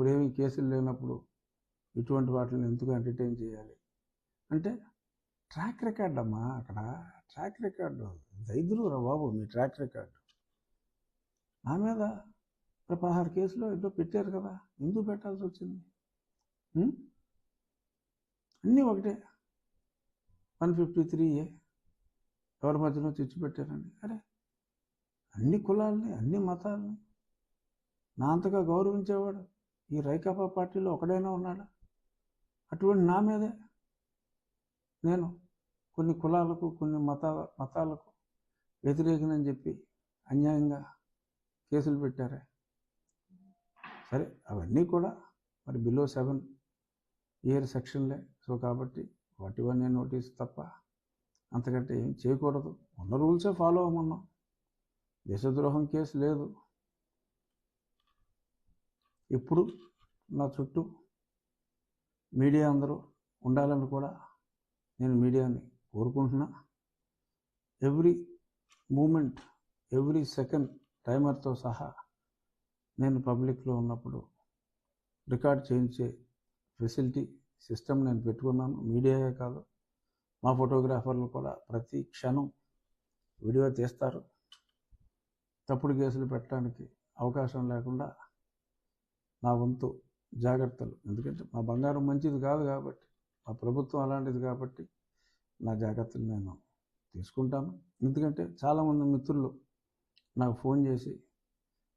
ఇప్పుడేమి కేసులు లేనప్పుడు ఇటువంటి వాటిని ఎందుకు ఎంటర్టైన్ చేయాలి? అంటే ట్రాక్ రికార్డ్ అమ్మా అక్కడ ట్రాక్ రికార్డు దైదులు రా బాబు మీ ట్రాక్ రికార్డు నా మీద పదహారు కేసులు ఏదో పెట్టారు కదా ఎందుకు పెట్టాల్సి వచ్చింది? అన్నీ ఒకటే. One fifty three A? ఎవరి మధ్యలో తెచ్చి పెట్టారండి. అరే అన్ని కులాలని అన్ని మతాలని. నా అంతగా గౌరవించేవాడు ఈ రైకాపా పార్టీలో ఒకడైనా ఉన్నాడా? అటువంటి నా మీదే నేను కొన్ని కులాలకు కొన్ని మత మతాలకు వ్యతిరేకనని చెప్పి అన్యాయంగా కేసులు పెట్టారే. సరే అవన్నీ కూడా మరి బిలో సెవెన్ ఇయర్ సెక్షన్లే. సో కాబట్టి వాటి వన్ నోటీస్ తప్ప అంతకంటే ఏం చేయకూడదు. ఉన్న రూల్సే ఫాలో అవ్వమన్నాం. దేశద్రోహం కేసు లేదు. ఎప్పుడు నా చుట్టూ మీడియా అందరూ ఉండాలని కూడా నేను మీడియాని కోరుకుంటున్నా. ఎవ్రీ మూమెంట్ ఎవ్రీ సెకండ్ టైమర్తో సహా నేను పబ్లిక్లో ఉన్నప్పుడు రికార్డ్ చేయించే ఫెసిలిటీ సిస్టమ్ నేను పెట్టుకున్నాను. మీడియాయే కాదు మా ఫోటోగ్రాఫర్లు కూడా ప్రతి క్షణం వీడియో తీస్తారు. తప్పుడు కేసులు పెట్టడానికి అవకాశం లేకుండా నా వంతు జాగ్రత్తలు. ఎందుకంటే మా బంగారం మంచిది కాదు కాబట్టి మా ప్రభుత్వం అలాంటిది కాబట్టి నా జాగ్రత్తలు నేను తీసుకుంటాను. ఎందుకంటే చాలామంది మిత్రులు నాకు ఫోన్ చేసి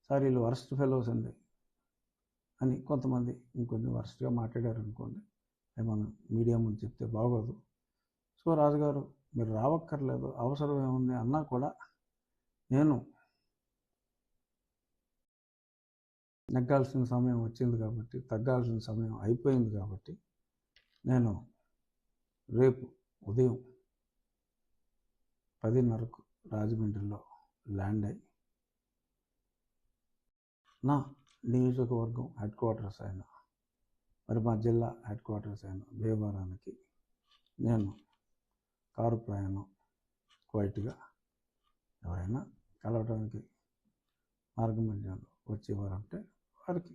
సార్ వీళ్ళు వరస్ట్ ఫెలోస్ అండి అని కొంతమంది ఇంకొన్ని వరస్ట్గా మాట్లాడారు అనుకోండి ఏమన్నా మనం మీడియా ముందు చెప్తే బాగోదు. సో రాజుగారు మీరు రావక్కర్లేదు అవసరం ఏముంది? అన్నా కూడా నేను నెగ్గాల్సిన సమయం వచ్చింది కాబట్టి తగ్గాల్సిన సమయం అయిపోయింది కాబట్టి నేను రేపు ఉదయం పదిన్నరకు రాజమండ్రిలో ల్యాండ్ అయి నా నియోజకవర్గం హెడ్ క్వార్టర్స్ అయిన మరి మా జిల్లా హెడ్ క్వార్టర్స్ అయిన భీమవరానికి నేను కారు ప్రయాణం క్వైట్గా ఎవరైనా కలవడానికి మార్గం వచ్చేవారంటే వారికి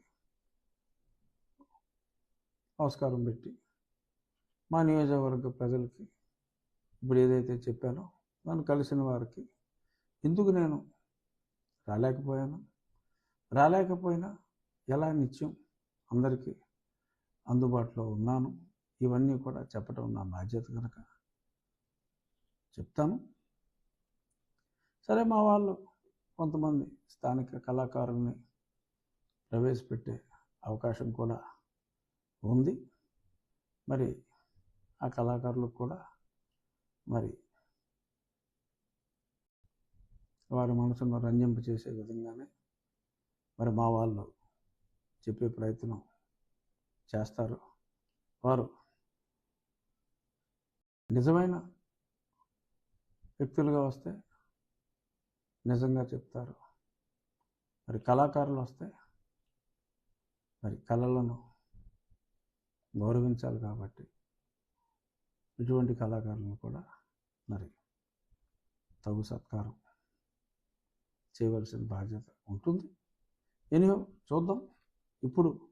నమస్కారం పెట్టి మా నియోజకవర్గ ప్రజలకి ఇప్పుడు ఏదైతే చెప్పానో నన్ను కలిసిన వారికి ఎందుకు నేను రాలేకపోయాను? రాలేకపోయినా ఎలా నిత్యం అందరికీ అందుబాటులో ఉన్నాను? ఇవన్నీ కూడా చెప్పడం నా బాధ్యత కనుక చెప్తాను. సరే మా వాళ్ళు కొంతమంది స్థానిక కళాకారుల్ని ప్రవేశపెట్టే అవకాశం కూడా ఉంది. మరి ఆ కళాకారులకు కూడా మరి వారి మనసును రంజింప చేసే విధంగానే మరి మా వాళ్ళు చెప్పే ప్రయత్నం చేస్తారు. వారు నిజమైన వ్యక్తులుగా వస్తే నిజంగా చెప్తారు. మరి కళాకారులు వస్తే మరి కళలను గౌరవించాలి కాబట్టి ఇటువంటి కళాకారులను కూడా మరి తగు సత్కారం చేయవలసిన బాధ్యత ఉంటుంది. ఎనియో చూద్దాం. ఇప్పుడు